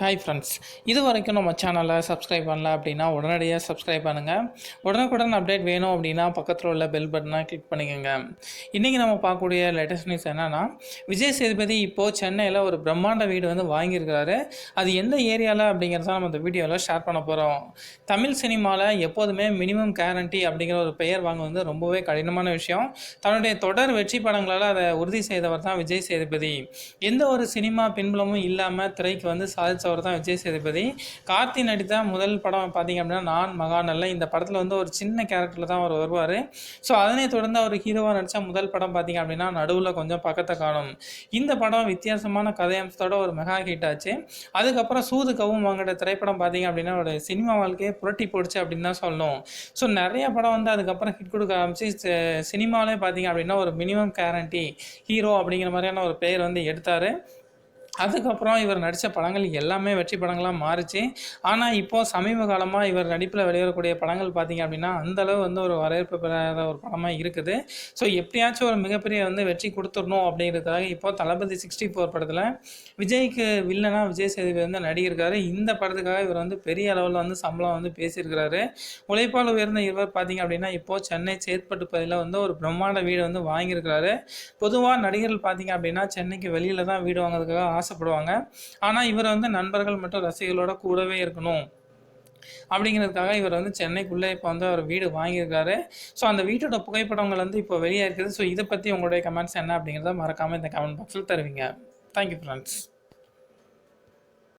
Hi friends இது வரைக்கும் நம்ம சேனலை சப்ஸ்கிரைப் பண்ணல அப்படின்னா உடனடியாக சப்ஸ்கிரைப் பண்ணுங்கள் உடனுக்குடன் அப்டேட் வேணும் அப்படின்னா பக்கத்தில் உள்ள பெல் பட்டனை கிளிக் பண்ணிக்கோங்க. இன்றைக்கி நம்ம பார்க்கக்கூடிய லேட்டஸ்ட் நியூஸ் என்னென்னா விஜய் சேதுபதி இப்போது சென்னையில் ஒரு பிரம்மாண்ட வீடு வந்து வாங்கியிருக்கிறாரு. அது எந்த ஏரியாவில் அப்படிங்கிறத நம்ம இந்த வீடியோவில் ஷேர் பண்ண போகிறோம் தமிழ் சினிமாவில் எப்போதுமே மினிமம் கேரண்டி அப்படிங்கிற ஒரு பெயர் வாங்க வந்து ரொம்பவே கடினமான விஷயம். தன்னுடைய தொடர் வெற்றி படங்களால் அதை உறுதி செய்தவர் தான் விஜய் சேதுபதி. எந்த ஒரு சினிமா பின்புலமும் இல்லாமல் திரைக்கு வந்து அவர் தான் விஜய் சேதுபதி. கார்த்தி நடித்த முதல் படம் பார்த்தீங்க அப்படின்னா நான் மகாநல்ல இந்த படத்தில் வந்து ஒரு சின்ன கேரக்டரில் தான் அவர் வருவார். ஸோ அதனை தொடர்ந்து அவர் ஹீரோவாக நடித்த முதல் படம் பார்த்தீங்க அப்படின்னா நடுவில் கொஞ்சம் பக்கத்தை காணும். இந்த படம் வித்தியாசமான கதையம்சத்தோட ஒரு மெகா ஹிட் ஆச்சு. அதுக்கப்புறம் சூது கவும் வாங்கிட்ட திரைப்படம் பார்த்தீங்க அப்படின்னா அவரோட சினிமா வாழ்க்கையை புரட்டி போடுச்சு அப்படின்னு தான் சொல்லணும். ஸோ நிறைய படம் வந்து அதுக்கப்புறம் ஹிட் கொடுக்க ஆரம்பிச்சு சினிமாவிலே பார்த்தீங்க அப்படின்னா ஒரு மினிமம் கேரண்டி ஹீரோ அப்படிங்கிற மாதிரியான ஒரு பெயர் வந்து எடுத்தார். அதுக்கப்புறம் இவர் நடித்த படங்கள் எல்லாமே வெற்றி படங்களாக மாறுச்சு. ஆனால் இப்போது சமீப காலமாக இவர் நடிப்பில் வெளிவரக்கூடிய படங்கள் பார்த்தீங்க அப்படின்னா அந்தளவு வந்து ஒரு வரவேற்பு பெறாத ஒரு படமாக இருக்குது. ஸோ எப்படியாச்சும் ஒரு மிகப்பெரிய வந்து வெற்றி கொடுத்துடணும் அப்படிங்கிறதுக்காக இப்போ தளபதி சிக்ஸ்டி ஃபோர் படத்தில் விஜய்க்கு வில்லனா விஜய் சேதுபதி வந்து நடிகிருக்காரு இந்த படத்துக்காக இவர் வந்து பெரிய அளவில் வந்து சம்பளம் வந்து பேசியிருக்கிறாரு. உழைப்பால் உயர்ந்த இவர் பார்த்தீங்க அப்படின்னா இப்போது சென்னை சேத்பட்டு பகுதியில் வந்து ஒரு பிரம்மாண்ட வீடு வந்து வாங்கியிருக்கிறாரு. பொதுவாக நடிகர்கள் பார்த்தீங்க அப்படின்னா சென்னைக்கு வெளியில் தான் வீடு வாங்குறதுக்காக ஆசை ஆசைப்படுவாங்க. ஆனால் இவர் வந்து நண்பர்கள் மற்றும் ரசிகர்களோட கூடவே இருக்கணும். அப்படிங்கிறதுக்காக இவர் வந்து சென்னைக்குள்ளே இப்போ வந்து அவர் வீடு வாங்கியிருக்காரு. ஸோ அந்த வீட்டோட புகைப்படங்கள் வந்து இப்போ வெளியே இருக்குது. ஸோ இதை பற்றி உங்களுடைய கமெண்ட்ஸ் என்ன அப்படிங்கிறத மறக்காமல் இந்த கமெண்ட் பாக்ஸில் தருவீங்க. Thank you friends